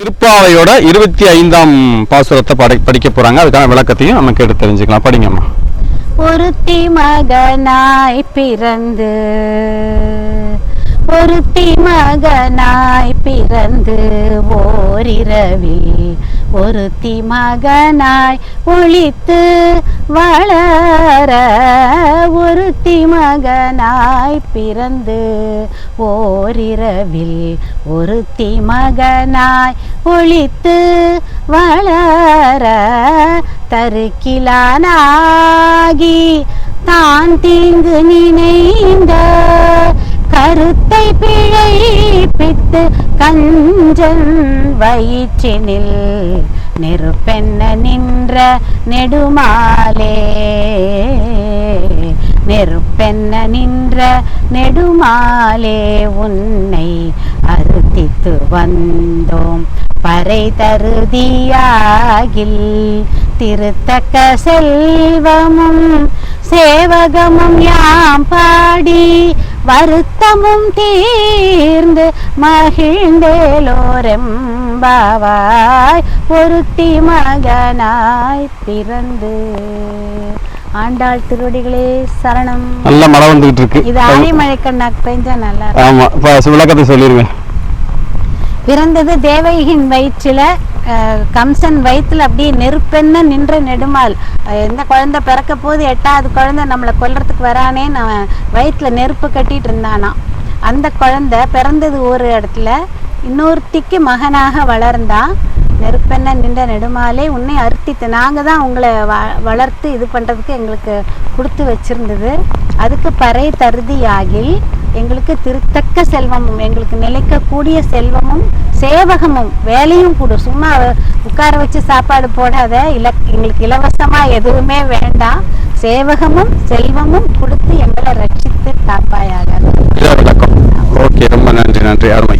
திருப்பாவையோட இருபத்தி ஐந்தாம் பாசுரத்தை படை படிக்க போறாங்க. அதுக்கான விளக்கத்தையும் நம்ம கேட்டு தெரிஞ்சுக்கலாம். படிங்கம்மா. ஒருத்தி மகனாய் பிறந்து ஒருத்தி மகனாய் பிறந்து ஓரிரவில் ஒருத்தி மகனாய் ஒளித்து வளர ஒருத்தி மகனாய் பிறந்து ஓரிரவில் ஒருத்தி மகனாய் ஒழித்து வளர தருக்கிலானாகி தான் தீங்கு நினைந்த கருத்தை பிழைப்பித்து கஞ்சன் வயிற்றினில் நெருப்பென்ன நின்ற நெடுமாலே. நெருப்பென்ன நின்ற நெடுமாலே உன்னை அறுத்தித்து வந்தோம். பறை தருதியாகில் திருத்தக்க செல்வமும் சேவகமும் யாம் பாடி வருத்தமும் தீர்ந்து மகிழ்ந்தேலோரெம்பாவாய் ஒருத்தி மகனாய் பிறந்து. ஆண்டாள் திருவடிகளே சரணம். நல்ல மழை வந்துகிட்டு இருக்கு. இது ஆழிமழை கண்ணாக்கு பெஞ்சா நல்லா ஆமா இப்ப விளக்கத்தை சொல்லிருங்க பிறந்தது தேவகியின் வயிற்றில கம்சன் வயிற்றுல அப்படியே நெருப்பென்ன நின்ற நெடுமால். எந்த குழந்தை பிறக்க போது எட்டாவது குழந்தை நம்மளை கொல்றதுக்கு வரானே நான் வயிற்றுல நெருப்பு கட்டிட்டு இருந்தானாம் அந்த குழந்தை பிறந்தது ஒரு இடத்துல இன்னொருத்திக்கு மகனாக வளர்ந்தான் நெருப்பெண்ண நின்ற நெடுமாலே உன்னை அறுத்தித்து நாங்கள் தான் உங்களை வ வளர்த்து இது பண்ணுறதுக்கு எங்களுக்கு கொடுத்து வச்சிருந்தது. அதுக்கு பறை தருதியாகில் எங்களுக்கு திருத்தக்க செல்வமும் எங்களுக்கு நிலைக்கக்கூடிய செல்வமும் சேவகமும் வேலையும் கூட சும்மா உட்கார வச்சு சாப்பாடு போடாத இல எங்களுக்கு இலவசமாக எதுவுமே வேண்டாம். சேவகமும் செல்வமும் கொடுத்து எங்களை ரட்சித்து காப்பாயாக. ஓகே ரொம்ப நன்றி நன்றி அருமை.